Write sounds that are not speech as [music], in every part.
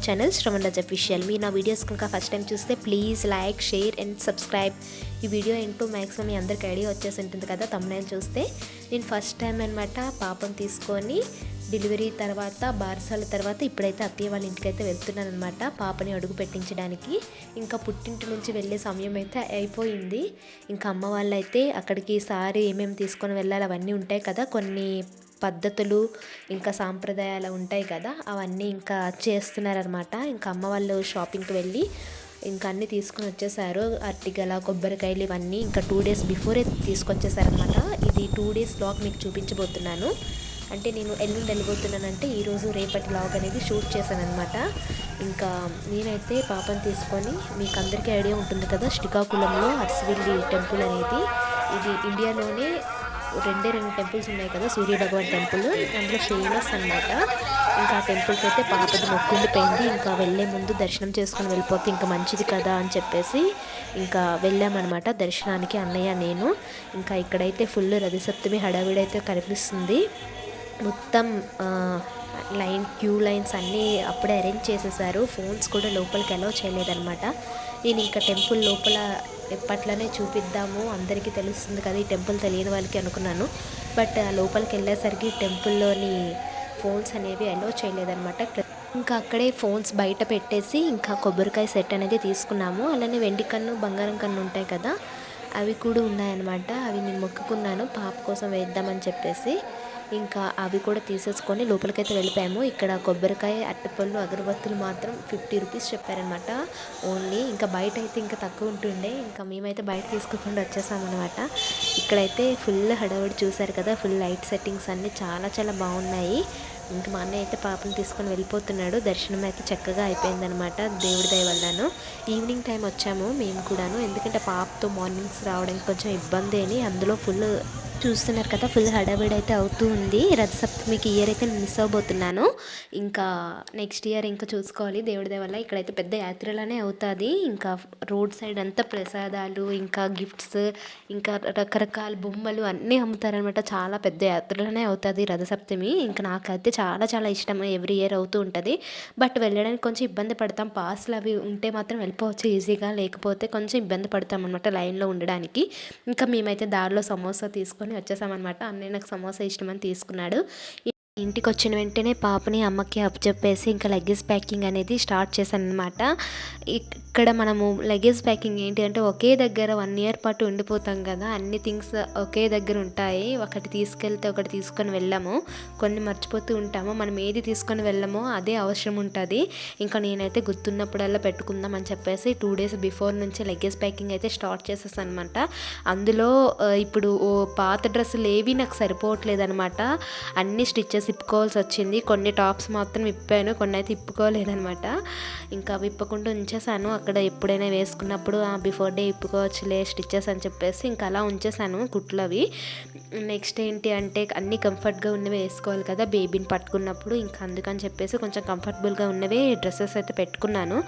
Welcome back to our channel official మీరు నా videos కనుక ఫస్ట్ టైం చూస్తే please like share and subscribe ఈ వీడియో ఏంటో మ్యాక్సిమం మీ అందరికి ఐడియా వచ్చేసి ఉంటుంది కదా తమ్ముడు చూస్తే. నేను ఫస్ట్ టైం అనమాట పాపం తీసుకొని డెలివరీ తర్వాత బారసాల తర్వాత ఇప్పుడైతే అత్తయ్య వాళ్ళ ఇంటికి అయితే వెళ్తున్నాను అనమాట పాపని అడుగు పెట్టించడానికి. ఇంకా పుట్టింటి నుంచి వెళ్ళే సమయం అయితే అయిపోయింది. ఇంకా అమ్మ వాళ్ళైతే అక్కడికి సారి ఏమేమి తీసుకొని వెళ్ళాలి అవన్నీ ఉంటాయి కదా కొన్ని పద్ధతులు ఇంకా సాంప్రదాయాలు ఉంటాయి కదా అవన్నీ ఇంకా చేస్తున్నారనమాట ఇంకా అమ్మ వాళ్ళు షాపింగ్కి వెళ్ళి ఇంకా అన్నీ తీసుకొని వచ్చేసారు. అరటిగల కొబ్బరికాయలు ఇవన్నీ ఇంకా టూ డేస్ బిఫోరే తీసుకొచ్చేసారనమాట ఇది టూ డేస్ బ్లాగ్ మీకు చూపించబోతున్నాను. అంటే నేను ఎల్లుండి వెళ్ళిపోతున్నానంటే ఈరోజు రేపటి లాగ్ అనేది షూట్ చేశాను అనమాట ఇంకా నేనైతే పాపను తీసుకొని మీకు అందరికీ ఐడియా ఉంటుంది కదా శ్రీకాకుళంలో అర్సివిల్లి టెంపుల్ అనేది. ఇది ఇండియాలోనే రెండే రెండు టెంపుల్స్ ఉన్నాయి కదా సూర్య భగవాన్ టెంపుల్ అందులో ఫేమస్ అనమాట ఇంకా ఆ టెంపుల్కి అయితే పాపది మొక్కుండిపోయింది ఇంకా వెళ్ళే ముందు దర్శనం చేసుకుని వెళ్ళిపోతే ఇంకా మంచిది కదా అని చెప్పేసి ఇంకా వెళ్ళామన్నమాట దర్శనానికి అన్నయ్య నేను. ఇంకా ఇక్కడైతే ఫుల్ రథసప్తమి హడావిడైతే కనిపిస్తుంది. మొత్తం లైన్ క్యూ లైన్స్ అన్నీ అప్పుడే అరేంజ్ చేసేసారు. ఫోన్స్ కూడా లోపలికి అలౌ చేయలేదన్నమాట. నేను ఇంకా టెంపుల్ లోపల ఎప్పట్లోనే చూపిద్దాము. అందరికీ తెలుస్తుంది కదా ఈ టెంపుల్ తెలియని వాళ్ళకి అనుకున్నాను. బట్ ఆ లోపలికి వెళ్ళేసరికి టెంపుల్లోని ఫోన్స్ అనేవి అలో చేయలేదన్నమాట. ఇంకా అక్కడే ఫోన్స్ బయట పెట్టేసి ఇంకా కొబ్బరికాయ సెట్ అనేది తీసుకున్నాము. అలానే వెండి కన్ను బంగారం కన్ను ఉంటాయి కదా అవి కూడా ఉన్నాయన్నమాట. అవి నేను మొక్కుకున్నాను. పాప కోసం వేద్దామని చెప్పేసి. ఇంకా అవి కూడా తీసేసుకొని లోపలికైతే వెళ్ళిపోయాము. ఇక్కడ కొబ్బరికాయ అట్టపళ్ళు అగరబత్తులు మాత్రం ఫిఫ్టీ రూపీస్ చెప్పారనమాట ఓన్లీ ఇంకా బయట అయితే ఇంకా తక్కువ ఉంటుండే. ఇంకా మేమైతే బయట తీసుకోకుండా వచ్చేసామన్నమాట. ఇక్కడైతే ఫుల్ హడావుడి చూసారు కదా ఫుల్ లైట్ సెట్టింగ్స్ అన్నీ చాలా చాలా బాగున్నాయి. ఇంకా మా అన్నయ్య అయితే పాపను తీసుకొని వెళ్ళిపోతున్నాడు. దర్శనం అయితే చక్కగా అయిపోయిందనమాట దేవుడి దయ వల్లను. ఈవినింగ్ టైం వచ్చాము మేము కూడాను. ఎందుకంటే పాపతో మార్నింగ్స్ రావడానికి కొంచెం ఇబ్బంది అని అందులో ఫుల్ చూస్తున్నారు కదా ఫుల్ హడావిడి అయితే అవుతూ ఉంది. రథసప్తమికి ఇయర్ అయితే మిస్ అవ్వబోతున్నాను ఇంకా నెక్స్ట్ ఇయర్ ఇంకా చూసుకోవాలి. దేవుడి వల్ల ఇక్కడైతే పెద్ద యాత్రలానే అవుతుంది. ఇంకా రోడ్ సైడ్ అంతా ప్రసాదాలు ఇంకా గిఫ్ట్స్ ఇంకా రకరకాల బొమ్మలు అన్నీ అమ్ముతారనమాట చాలా పెద్ద యాత్రలోనే అవుతుంది రథసప్తమి. ఇంకా నాకైతే చాలా చాలా ఇష్టం. ఎవ్రీ ఇయర్ అవుతూ ఉంటుంది. బట్ వెళ్ళడానికి కొంచెం ఇబ్బంది పడతాం. పాస్లు అవి ఉంటే మాత్రం వెళ్ళిపోవచ్చు ఈజీగా లేకపోతే కొంచెం ఇబ్బంది పడతాం అనమాట లైన్లో ఉండడానికి. ఇంకా మేమైతే దారిలో సమోసా తీసుకొని వచ్చేసామన్నమాట. అన్నయ్య నాకు సమోసా ఇష్టమని తీసుకున్నాడు. ఇంటికి వచ్చిన వెంటనే పాపని అమ్మకి అప్పచెప్పేసి ఇంకా లగేజ్ ప్యాకింగ్ అనేది స్టార్ట్ చేశాను అనమాట ఇక్కడ మనము లగేజ్ ప్యాకింగ్ ఏంటి అంటే ఒకే దగ్గర వన్ ఇయర్ పాటు ఉండిపోతాం కదా అన్ని థింగ్స్ ఒకే దగ్గర ఉంటాయి. ఒకటి తీసుకెళ్తే ఒకటి తీసుకొని వెళ్ళాము. కొన్ని మర్చిపోతూ ఉంటాము. మనం ఏది తీసుకొని వెళ్ళామో అదే అవసరం ఉంటుంది. ఇంకా నేనైతే గుర్తున్నప్పుడల్లా పెట్టుకుందాం అని చెప్పేసి టూ డేస్ బిఫోర్ నుంచి లగేజ్ ప్యాకింగ్ అయితే స్టార్ట్ చేసేసాను అనమాట అందులో ఇప్పుడు పాత డ్రెస్సులు ఏవి నాకు సరిపోవట్లేదు అనమాట అన్ని స్టిచ్చెస్ ఇప్పుకోవాల్సి వచ్చింది. కొన్ని టాప్స్ మాత్రం ఇప్పాను కొన్ని అయితే ఇప్పుకోలేదనమాట ఇంకా విప్పకుండా ఉంచేసాను. అక్కడ ఎప్పుడైనా వేసుకున్నప్పుడు బిఫోర్ డే ఇప్పుకోవచ్చులే స్టిచ్చెస్ అని చెప్పేసి ఇంకా అలా ఉంచేసాను కుట్లు అవి. నెక్స్ట్ ఏంటి అంటే అన్ని కంఫర్ట్గా ఉన్నవి వేసుకోవాలి కదా బేబీని పట్టుకున్నప్పుడు. ఇంకా అందుకని చెప్పేసి కొంచెం కంఫర్టబుల్గా ఉన్నవి డ్రెస్సెస్ అయితే పెట్టుకున్నాను.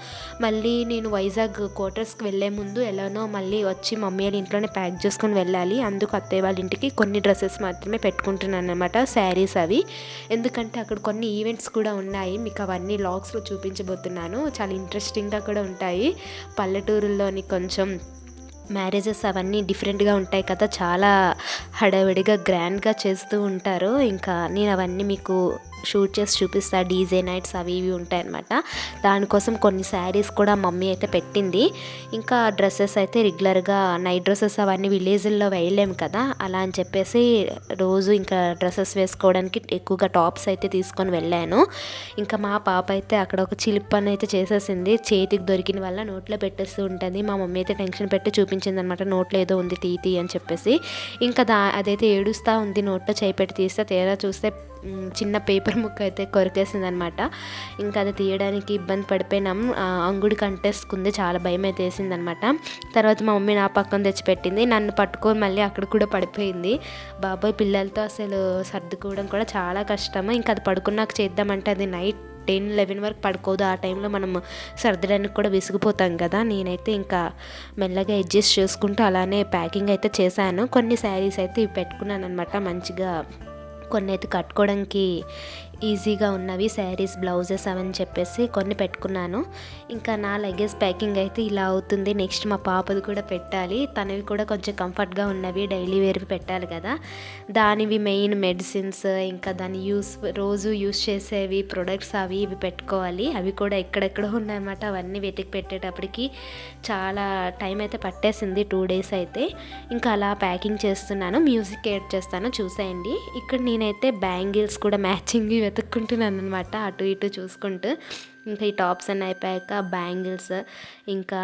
మళ్ళీ నేను వైజాగ్ క్వార్టర్స్కి వెళ్ళే ముందు ఎలానో మళ్ళీ వచ్చి మమ్మీ వాళ్ళ ఇంట్లోనే ప్యాక్ చేసుకొని వెళ్ళాలి. అందుకు అత్తయ్య వాళ్ళ ఇంటికి కొన్ని డ్రెస్సెస్ మాత్రమే పెట్టుకుంటున్నాను అనమాట శారీస్ అవి. ఎందుకంటే అక్కడ కొన్ని ఈవెంట్స్ కూడా ఉన్నాయి. మీకు అవన్నీ లాగ్స్లో చూపించబోతున్నాను. చాలా ఇంట్రెస్టింగ్గా కూడా ఉంటాయి. పల్లెటూరుల్లోని కొంచెం మ్యారేజెస్ అవన్నీ డిఫరెంట్గా ఉంటాయి కదా. చాలా హడావిడిగా గ్రాండ్గా చేస్తూ ఉంటారు. ఇంకా నేను అవన్నీ మీకు షూట్ చేసి చూపిస్తా డీజే నైట్స్ అవి ఇవి ఉంటాయన్నమాట. దానికోసం కొన్ని శారీస్ కూడా మమ్మీ అయితే పెట్టింది. ఇంకా డ్రెస్సెస్ అయితే రెగ్యులర్గా నైట్ డ్రెస్సెస్ అవన్నీ విలేజ్ల్లో వేయలేము కదా. అలా అని చెప్పేసి రోజు ఇంకా డ్రెస్సెస్ వేసుకోవడానికి ఎక్కువగా టాప్స్ అయితే తీసుకొని వెళ్ళాను. ఇంకా మా పాప అయితే అక్కడ ఒక చిలిప్ అయితే చేసేసింది. చేతికి దొరికిన వల్ల నోట్లో పెట్టేస్తూ ఉంటుంది. మా మమ్మీ అయితే టెన్షన్ పెట్టి చూపించింది అనమాట నోట్లో ఏదో ఉంది తీతి అని చెప్పేసి. ఇంకా దా అదైతే ఏడుస్తూ ఉంది. నోట్లో చేయి పెట్టి తీస్తే తేడా చూస్తే చిన్న పేపర్ ముక్క అయితే కొరికేసింది అనమాట ఇంకా అది తీయడానికి ఇబ్బంది పడిపోయినాం. అంగుడి కంటేసుకుంది చాలా భయం అయితే వేసింది అనమాట తర్వాత మా మమ్మీ నా పక్కన తెచ్చిపెట్టింది. నన్ను పట్టుకొని మళ్ళీ అక్కడ కూడా పడిపోయింది. బాబాయ్ పిల్లలతో అసలు సర్దుకోవడం కూడా చాలా కష్టము. ఇంకా అది పడుకున్నాక చేద్దామంటే అది నైట్ టెన్ లెవెన్ వరకు పడుకోదు. ఆ టైంలో మనం సర్దడానికి కూడా విసిగిపోతాం కదా. నేనైతే ఇంకా మెల్లగా అడ్జస్ట్ చేసుకుంటూ అలానే ప్యాకింగ్ అయితే చేశాను. కొన్ని శారీస్ అయితే పెట్టుకున్నాను అనమాట మంచిగా కొన్ని అయితే కట్టుకోవడానికి ఈజీగా ఉన్నవి శారీస్ బ్లౌజెస్ అవని చెప్పేసి కొన్ని పెట్టుకున్నాను. ఇంకా నా లగేజ్ ప్యాకింగ్ అయితే ఇలా అవుతుంది. నెక్స్ట్ మా పాపది కూడా పెట్టాలి. తనవి కూడా కొంచెం కంఫర్ట్గా ఉన్నవి డైలీ వేర్వి పెట్టాలి కదా. దానివి మెయిన్ మెడిసిన్స్ ఇంకా దాని యూస్ రోజు యూస్ చేసేవి ప్రొడక్ట్స్ అవి ఇవి పెట్టుకోవాలి. అవి కూడా ఎక్కడెక్కడ ఉన్నాయన్నమాట. అవన్నీ వెతికి పెట్టేటప్పటికి చాలా టైం అయితే పట్టేసింది టూ డేస్ అయితే. ఇంకా అలా ప్యాకింగ్ చేస్తున్నాను. మ్యూజిక్ యాడ్ చేస్తాను. చూసేయండి. ఇక్కడ నేనైతే బ్యాంగిల్స్ కూడా మ్యాచింగ్ వెతుక్కుంటున్నాను అనమాట అటు ఇటు చూసుకుంటూ ఇంకా ఈ టాప్స్ అన్నీ అయిపోయాక బ్యాంగిల్స్ ఇంకా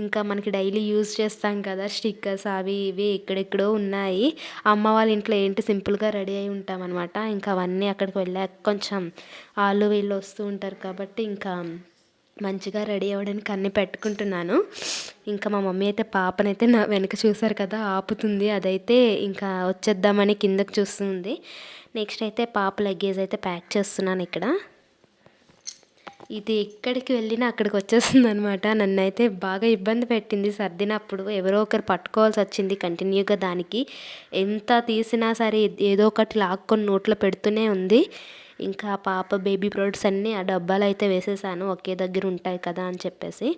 ఇంకా మనకి డైలీ యూజ్ చేస్తాం కదా స్టిక్కర్స్ అవి ఇవి ఎక్కడెక్కడో ఉన్నాయి. అమ్మ వాళ్ళ ఇంట్లో ఏంటి సింపుల్గా రెడీ అయి ఉంటాం అనమాట ఇంకా అవన్నీ అక్కడికి వెళ్ళాక కొంచెం వాళ్ళు వీళ్ళు వస్తూ ఉంటారు కాబట్టి ఇంకా మంచిగా రెడీ అవ్వడానికి అన్నీ పెట్టుకుంటున్నాను. ఇంకా మా మమ్మీ అయితే పాపనైతే నా వెనక చూసారు కదా ఆపుతుంది. అదైతే ఇంకా వచ్చేద్దామని కిందకు చూస్తుంది. నెక్స్ట్ అయితే పాప లగేజ్ అయితే ప్యాక్ చేస్తున్నాను ఇక్కడ. ఇది ఎక్కడికి వెళ్ళినా అక్కడికి వచ్చేస్తుంది అనమాట నన్ను అయితే బాగా ఇబ్బంది పెట్టింది సర్దినప్పుడు. ఎవరో ఒకరు పట్టుకోవాల్సి వచ్చింది కంటిన్యూగా దానికి. ఎంత తీసినా సరే ఏదో ఒకటి లాక్కొని నోట్లో పెడుతూనే ఉంది. ఇంకా పాప బేబీ ప్రొడక్ట్స్ అన్నీ ఆ డబ్బాలు అయితే వేసేసాను. ఒకే దగ్గర ఉంటాయి కదా అని చెప్పేసి.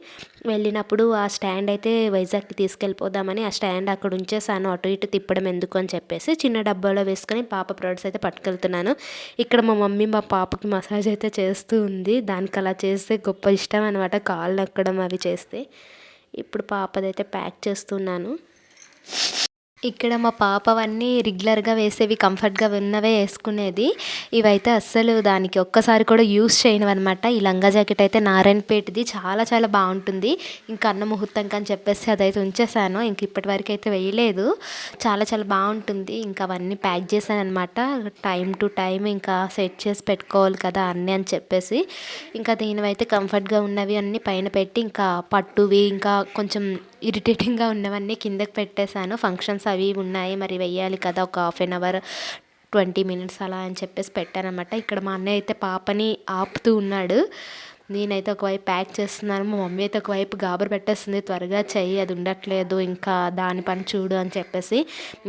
వెళ్ళినప్పుడు ఆ స్టాండ్ అయితే వైజాగ్కి తీసుకెళ్ళిపోదామని ఆ స్టాండ్ అక్కడ ఉంచేసాను. అటు ఇటు తిప్పడం ఎందుకు అని చెప్పేసి చిన్న డబ్బాలో వేసుకొని పాప ప్రొడక్ట్స్ అయితే పట్టుకెళ్తున్నాను. ఇక్కడ మా మమ్మీ మా పాపకి మసాజ్ అయితే చేస్తూ ఉంది. దానికి అలా చేస్తే గొప్ప ఇష్టం అనమాట కాళ్ళు నక్కడం అవి చేస్తే. ఇప్పుడు పాపదైతే ప్యాక్ చేస్తున్నాను. ఇక్కడ మా పాప అవన్నీ రెగ్యులర్గా వేసేవి కంఫర్ట్గా ఉన్నవే వేసుకునేది. ఇవైతే అస్సలు దానికి ఒక్కసారి కూడా యూస్ చేయను అనమాట ఈ లంగా జాకెట్ అయితే నారాయణపేటది. చాలా చాలా బాగుంటుంది. ఇంకా అన్న ముహూర్తం అని చెప్పేసి అదైతే ఉంచేసాను. ఇంక ఇప్పటి వరకు అయితే వేయలేదు. చాలా చాలా బాగుంటుంది. ఇంకా అవన్నీ ప్యాక్ చేశాను అనమాట టైం టు టైం ఇంకా సెట్ చేసి పెట్టుకోవాలి కదా అన్నీ అని చెప్పేసి. ఇంకా దీనివైతే కంఫర్ట్గా ఉన్నవి అన్నీ పైన పెట్టి ఇంకా పట్టువి ఇంకా కొంచెం ఇరిటేటింగ్గా ఉన్నవన్నీ కిందకి పెట్టేశాను. ఫంక్షన్స్ అవి ఉన్నాయి. మరి వెయ్యాలి కదా ఒక half an hour twenty minutes అలా అని చెప్పేసి పెట్టానమాట ఇక్కడ మా అన్నయ్య అయితే పాపని ఆపుతూ ఉన్నాడు. నేనైతే ఒకవైపు ప్యాక్ చేస్తున్నాను. మా మమ్మీ అయితే ఒకవైపు గాబర్ పెట్టేస్తుంది. త్వరగా చెయ్యి అది ఉండట్లేదు. ఇంకా దాని పని చూడు అని చెప్పేసి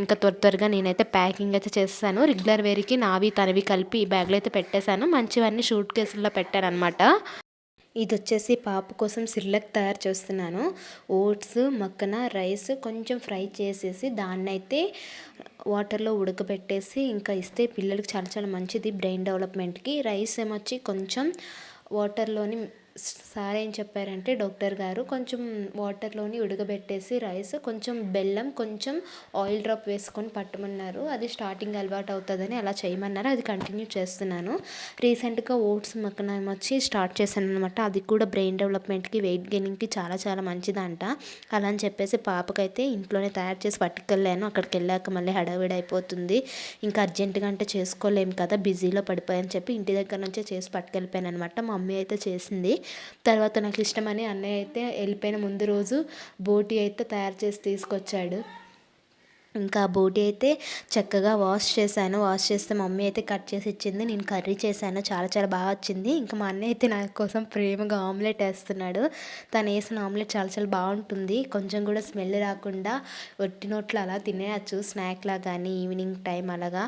ఇంకా త్వర త్వరగా నేనైతే ప్యాకింగ్ అయితే చేస్తాను రెగ్యులర్ వేర్కి నావి తనవి కలిపి ఈ బ్యాగ్లో అయితే పెట్టేశాను. మంచివన్నీ షూట్ కేసుల్లో పెట్టాను అనమాట ఇది వచ్చేసి పాప కోసం సిర్లక్ తయారు చేస్తున్నాను. ఓట్స్ మక్కన రైస్ కొంచెం ఫ్రై చేసేసి దాన్ని అయితే వాటర్లో ఉడకబెట్టేసి ఇంకా ఇస్తే పిల్లలకి చాలా చాలా మంచిది. బ్రెయిన్ డెవలప్మెంట్కి రైస్ ఏమొచ్చి కొంచెం వాటర్లోని సార్ ఏం చెప్పారంటే డాక్టర్ గారు కొంచెం వాటర్లోని ఉడకబెట్టేసి రైస్ కొంచెం బెల్లం కొంచెం ఆయిల్ డ్రాప్ వేసుకొని పట్టమన్నారు. అది స్టార్టింగ్ అలవాటు అవుతుందని అలా చేయమన్నారు. అది కంటిన్యూ చేస్తున్నాను. రీసెంట్గా ఓట్స్ మక్కనం వచ్చి స్టార్ట్ చేశాను అనమాట అది కూడా బ్రెయిన్ డెవలప్మెంట్కి వెయిట్ గెయినింగ్కి చాలా చాలా మంచిదంట. అలా అని చెప్పేసి పాపకైతే ఇంట్లోనే తయారు చేసి పట్టుకెళ్ళాను. అక్కడికి వెళ్ళాక మళ్ళీ హడావిడి అయిపోతుంది. ఇంకా అర్జెంటుగా అంటే చేసుకోలేము కదా బిజీలో పడిపోయాని చెప్పి ఇంటి దగ్గర నుంచే చేసి పట్టుకెళ్ళిపోయాను అనమాట మా మమ్మీ అయితే చేసింది. తర్వాత నాకు ఇష్టమని అన్నయ్య అయితే వెళ్ళిపోయిన ముందు రోజు బోటి అయితే తయారు చేసి తీసుకొచ్చాడు. ఇంకా బోటి అయితే చక్కగా వాష్ చేశాను. వాష్ చేస్తే మమ్మీ అయితే కట్ చేసి ఇచ్చింది. నేను కర్రీ చేశాను. చాలా చాలా బాగా వచ్చింది. ఇంకా మా అన్నయ్య అయితే నా కోసం ప్రేమగా ఆమ్లెట్ వేస్తున్నాడు. తను వేసిన ఆమ్లెట్ చాలా చాలా బాగుంటుంది. కొంచెం కూడా స్మెల్ రాకుండా ఒట్టి నోట్లు అలా తినేయచ్చు. స్నాక్లా కానీ ఈవినింగ్ టైం అలాగా.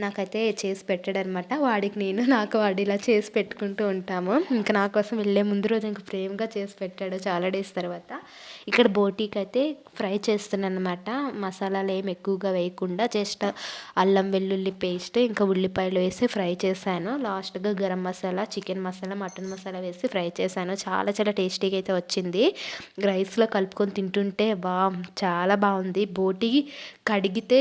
నాకైతే చేసి పెట్టాడనమాట. వాడికి నేను నాకు వాడు ఇలా చేసి పెట్టుకుంటూ ఉంటాము. ఇంకా నా కోసం వెళ్ళే ముందు రోజు ఇంకా ప్రేమగా చేసి పెట్టాడు. చాలా డేస్ తర్వాత. ఇక్కడ బోటీకి అయితే ఫ్రై చేస్తున్నాను అనమాట మసాలాలు ఏమి ఎక్కువగా వేయకుండా జస్ట్ అల్లం వెల్లుల్లి పేస్ట్ ఇంకా ఉల్లిపాయలు వేసి ఫ్రై చేశాను. లాస్ట్గా గరం మసాలా చికెన్ మసాలా మటన్ మసాలా వేసి ఫ్రై చేశాను. చాలా చాలా టేస్టీగా అయితే వచ్చింది. రైస్లో కలుపుకొని తింటుంటే బా చాలా బాగుంది. బోటి కడిగితే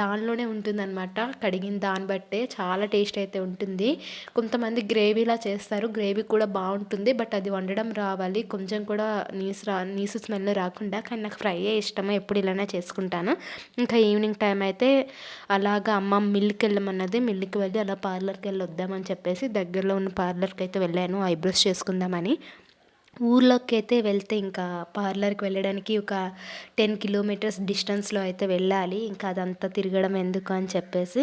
దానిలోనే ఉంటుందన్నమాట. కడిగిన దాన్ని బట్టే చాలా టేస్ట్ అయితే ఉంటుంది. కొంతమంది గ్రేవీలా చేస్తారు. గ్రేవీ కూడా బాగుంటుంది బట్ అది వండడం రావాలి. కొంచెం కూడా నీసు రా నీసు స్మెల్ రాకుండా కానీ నాకు ఫ్రైయే ఇష్టము ఎప్పుడు ఇలానే చేసుకుంటాను. ఇంకా ఈవినింగ్ టైం అయితే అలాగా అమ్మ మిల్కి వెళ్ళమన్నది మిల్లుకి వెళ్ళి అలా పార్లర్కి వెళ్ళి వద్దామని చెప్పేసి దగ్గరలో ఉన్న పార్లర్కి అయితే వెళ్ళాను ఐబ్రోస్ చేసుకుందామని. ఊర్లోకి అయితే వెళ్తే ఇంకా పార్లర్కి వెళ్ళడానికి ఒక టెన్ కిలోమీటర్స్ డిస్టెన్స్లో అయితే వెళ్ళాలి. ఇంకా అదంతా తిరగడం ఎందుకు అని చెప్పేసి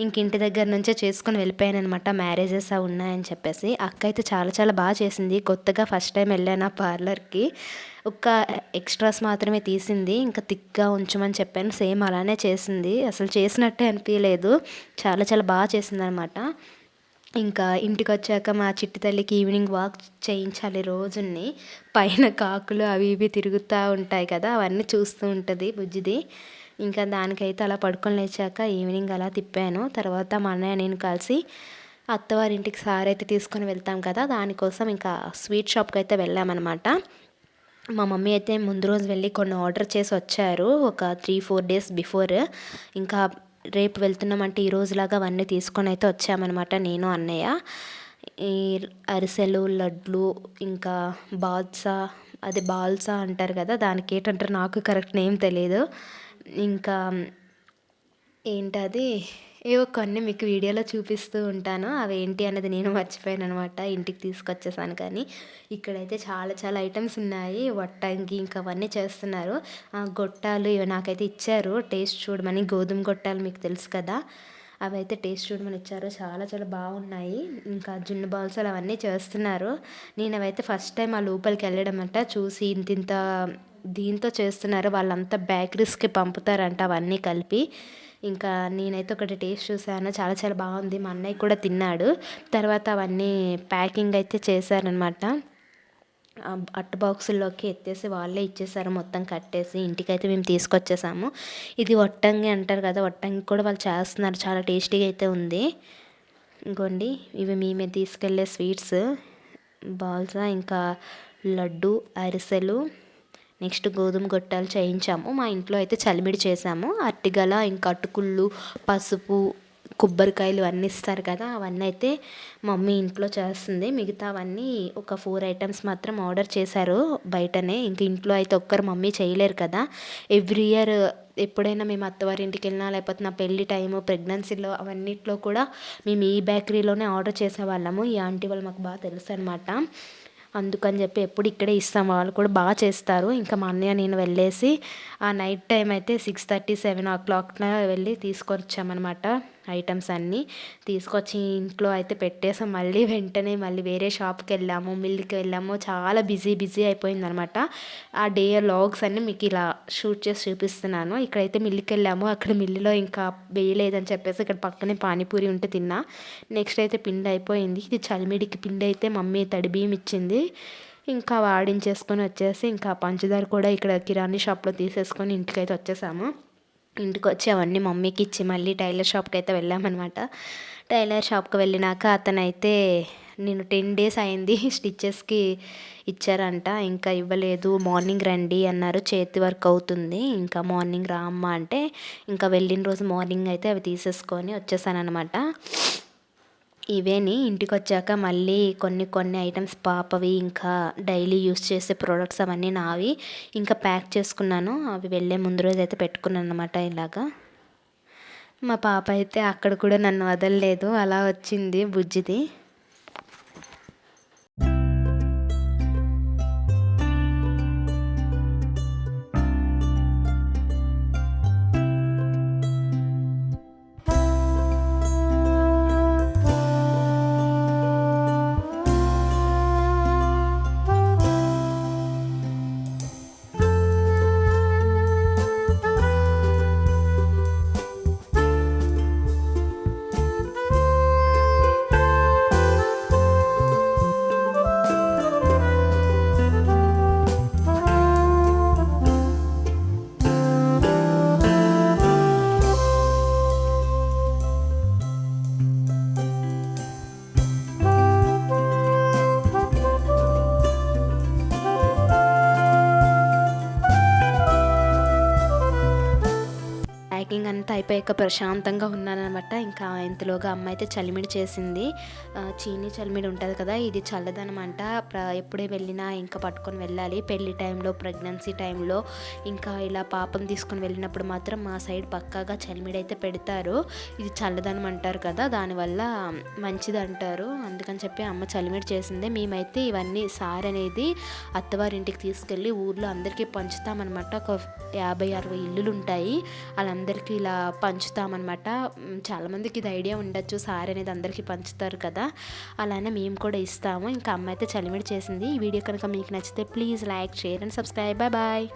ఇంక ఇంటి దగ్గర నుంచే చేసుకొని వెళ్ళిపోయాను అనమాట మ్యారేజెస్ అవి ఉన్నాయని చెప్పేసి. అక్క అయితే చాలా చాలా బాగా చేసింది. కొత్తగా ఫస్ట్ టైం వెళ్ళాను ఆ పార్లర్కి. ఒక ఎక్స్ట్రాస్ మాత్రమే తీసింది. ఇంకా థిక్గా ఉంచమని చెప్పాను. సేమ్ అలానే చేసింది. అసలు చేసినట్టే అనిపించలేదు చాలా చాలా బాగా చేసింది అనమాట ఇంకా ఇంటికి వచ్చాక మా చిట్టి తల్లికి ఈవినింగ్ వాక్ చేయించాలి రోజుని. పైన కాకులు అవి ఇవి తిరుగుతూ ఉంటాయి కదా అవన్నీ చూస్తూ ఉంటుంది బుజ్జిది. ఇంకా దానికైతే అలా పడుకొని లేచాక ఈవినింగ్ అలా తిప్పాను. తర్వాత మా అన్నయ్య నేను కలిసి అత్తవారింటికి సారైతే తీసుకొని వెళ్తాం కదా దానికోసం ఇంకా స్వీట్ షాప్కి అయితే వెళ్ళామన్నమాట మా మమ్మీ అయితే ముందు రోజు వెళ్ళి కొన్ని ఆర్డర్ చేసి వచ్చారు ఒక త్రీ ఫోర్ డేస్ బిఫోర్. ఇంకా రేపు వెళ్తున్నామంటే ఈ రోజులాగా అవన్నీ తీసుకొని అయితే వచ్చామన్నమాట నేను అన్నయ్య. ఈ అరిసెలు లడ్లు ఇంకా బాద్సా అది బాల్సా అంటారు కదా దానికి ఏంటంటారు నాకు కరెక్ట్ నేమ్ తెలియదు ఇంకా ఏంటది? ఏవో కొన్ని మీకు వీడియోలో చూపిస్తూ ఉంటాను. అవి ఏంటి అన్నది నేను మర్చిపోయాను అనమాట ఇంటికి తీసుకొచ్చేసాను కానీ ఇక్కడైతే చాలా చాలా ఐటమ్స్ ఉన్నాయి. వట్టంగి ఇంకా అవన్నీ చేస్తున్నారు. గొట్టాలు ఇవి నాకైతే ఇచ్చారు. టేస్ట్ చూడమని గోధుమ గొట్టాలు మీకు తెలుసు కదా. అవి అయితే టేస్ట్ చూడమని ఇచ్చారు. చాలా చాలా బాగున్నాయి. ఇంకా జున్ను బాల్స్ అవన్నీ చేస్తున్నారు. నేను అవైతే ఫస్ట్ టైం ఆ లోపలికి వెళ్ళడం అంట. చూసి ఇంత ఇంత దీంతో చేస్తున్నారు. వాళ్ళంతా బేకరీస్కి పంపుతారంట అవన్నీ కలిపి. ఇంకా నేనైతే ఒకటి టేస్ట్ చూసాను చాలా చాలా బాగుంది. మా అన్నయ్య కూడా తిన్నాడు. తర్వాత అవన్నీ ప్యాకింగ్ అయితే చేశారనమాట అట్ట బాక్సుల్లోకి ఎత్తేసి వాళ్ళే ఇచ్చేసారు మొత్తం కట్టేసి ఇంటికైతే మేము తీసుకొచ్చేసాము. ఇది వట్టంగి అంటారు కదా వట్టంగి కూడా వాళ్ళు చేస్తున్నారు. చాలా టేస్టీగా అయితే ఉంది. ఇంకోండి ఇవి మేమే తీసుకెళ్ళే స్వీట్స్. బాల్సా ఇంకా లడ్డు అరిసెలు నెక్స్ట్ గోధుమ గొట్టాలు చేయించాము. మా ఇంట్లో అయితే చలిమిడి చేసాము అట్టిగల ఇంకా అటుకుళ్ళు పసుపు కొబ్బరికాయలు అన్నీ ఇస్తారు కదా అవన్నీ అయితే మమ్మీ ఇంట్లో చేస్తుంది. మిగతావన్నీ ఒక ఫోర్ ఐటమ్స్ మాత్రం ఆర్డర్ చేశారు బయటనే. ఇంక ఇంట్లో అయితే ఒక్కరు మమ్మీ చేయలేరు కదా. ఎవ్రీ ఇయర్ ఎప్పుడైనా మేము అత్తవారింటికి వెళ్ళినా లేకపోతే నా పెళ్ళి టైము ప్రెగ్నెన్సీలో అవన్నిట్లో కూడా మేము ఈ బేకరీలోనే ఆర్డర్ చేసేవాళ్ళము. ఈ ఆంటీ వాళ్ళు మాకు బాగా తెలుసు అనమాట అందుకని చెప్పి ఎప్పుడు ఇక్కడే ఇస్తాం. వాళ్ళు కూడా బాగా చేస్తారు. ఇంకా మా అన్నయ్య నేను వెళ్ళేసి ఆ నైట్ టైం అయితే సిక్స్ థర్టీ సెవెన్ ఓ క్లాక్న వెళ్ళి తీసుకొచ్చామన్నమాట. ఐటమ్స్ అన్నీ తీసుకొచ్చి ఇంట్లో అయితే పెట్టేసాం. మళ్ళీ వెంటనే మళ్ళీ వేరే షాప్కి వెళ్ళాము మిల్కి వెళ్ళాము. చాలా బిజీ బిజీ అయిపోయింది అనమాట ఆ డే లాగ్స్ అన్నీ మీకు ఇలా షూట్ చేసి చూపిస్తున్నాను. ఇక్కడైతే మిల్లుకి వెళ్ళాము. అక్కడ మిల్లులో ఇంకా వేయలేదని చెప్పేసి ఇక్కడ పక్కనే పానీపూరి ఉంటే తిన్నా. నెక్స్ట్ అయితే పిండి అయిపోయింది. ఇది చలిమిడికి పిండి అయితే మమ్మీ తడి బియ్యం ఇచ్చింది. ఇంకా వాడించేసుకొని వచ్చేసి ఇంకా పంచదార కూడా ఇక్కడ కిరాణీ షాప్లో తీసేసుకొని ఇంటికైతే వచ్చేసాము. ఇంటికి వచ్చి అవన్నీ మమ్మీకి ఇచ్చి మళ్ళీ టైలర్ షాప్కి అయితే వెళ్ళామన్నమాట టైలర్ షాప్కి వెళ్ళినాక అతనైతే నేను టెన్ డేస్ అయింది [laughs] స్టిచ్చెస్కి ఇచ్చారంట. ఇంకా ఇవ్వలేదు. మార్నింగ్ రండి అన్నారు. చేతి వర్క్ అవుతుంది. ఇంకా మార్నింగ్ రా అమ్మ అంటే ఇంకా వెళ్ళిన రోజు మార్నింగ్ అయితే అవి తీసేసుకొని వచ్చేసానమాట ఇవేని ఇంటికి వచ్చాక మళ్ళీ కొన్ని కొన్ని ఐటమ్స్ పాపవి ఇంకా డైలీ యూస్ చేసే ప్రోడక్ట్స్ అవన్నీ నావి ఇంకా ప్యాక్ చేసుకున్నాను. అవి వెళ్ళే ముందు రోజు అయితే పెట్టుకున్నాను అనమాట ఇలాగా. మా పాప అయితే అక్కడ కూడా నన్ను వదలలేదు. అలా వచ్చింది బుజ్జిది. అంతా ప్రశాంతంగా ఉన్నానమాట ఇంకా ఇంతలోగా అమ్మ అయితే చలిమిడి చేసింది. చీని చలిమిడి ఉంటుంది కదా ఇది చల్లదనమాట. ఎప్పుడే వెళ్ళినా ఇంకా పట్టుకొని వెళ్ళాలి. పెళ్ళి టైంలో ప్రెగ్నెన్సీ టైంలో ఇంకా ఇలా పాపం తీసుకొని వెళ్ళినప్పుడు మాత్రం మా సైడ్ పక్కాగా చలిమిడి అయితే పెడతారు. ఇది చల్లదనం అంటారు కదా దానివల్ల మంచిది అంటారు అందుకని చెప్పి అమ్మ చలిమిడి చేసింది. మేమైతే ఇవన్నీ సార్ అనేది అత్తవారింటికి తీసుకెళ్ళి ఊర్లో అందరికీ పంచుతామన్నమాట. ఒక యాభై అరవై ఇల్లులు ఉంటాయి వాళ్ళందరికీ ఇలా పంచుతామన్నమాట. చాలామందికి ఇది ఐడియా ఉండొచ్చు. సారీ అనేది అందరికీ పంచుతారు కదా. అలానే మేము కూడా ఇస్తాము. ఇంకా అమ్మ అయితే చలిమిడి చేసింది. ఈ వీడియో కనుక మీకు నచ్చితే please like share and subscribe. Bye bye.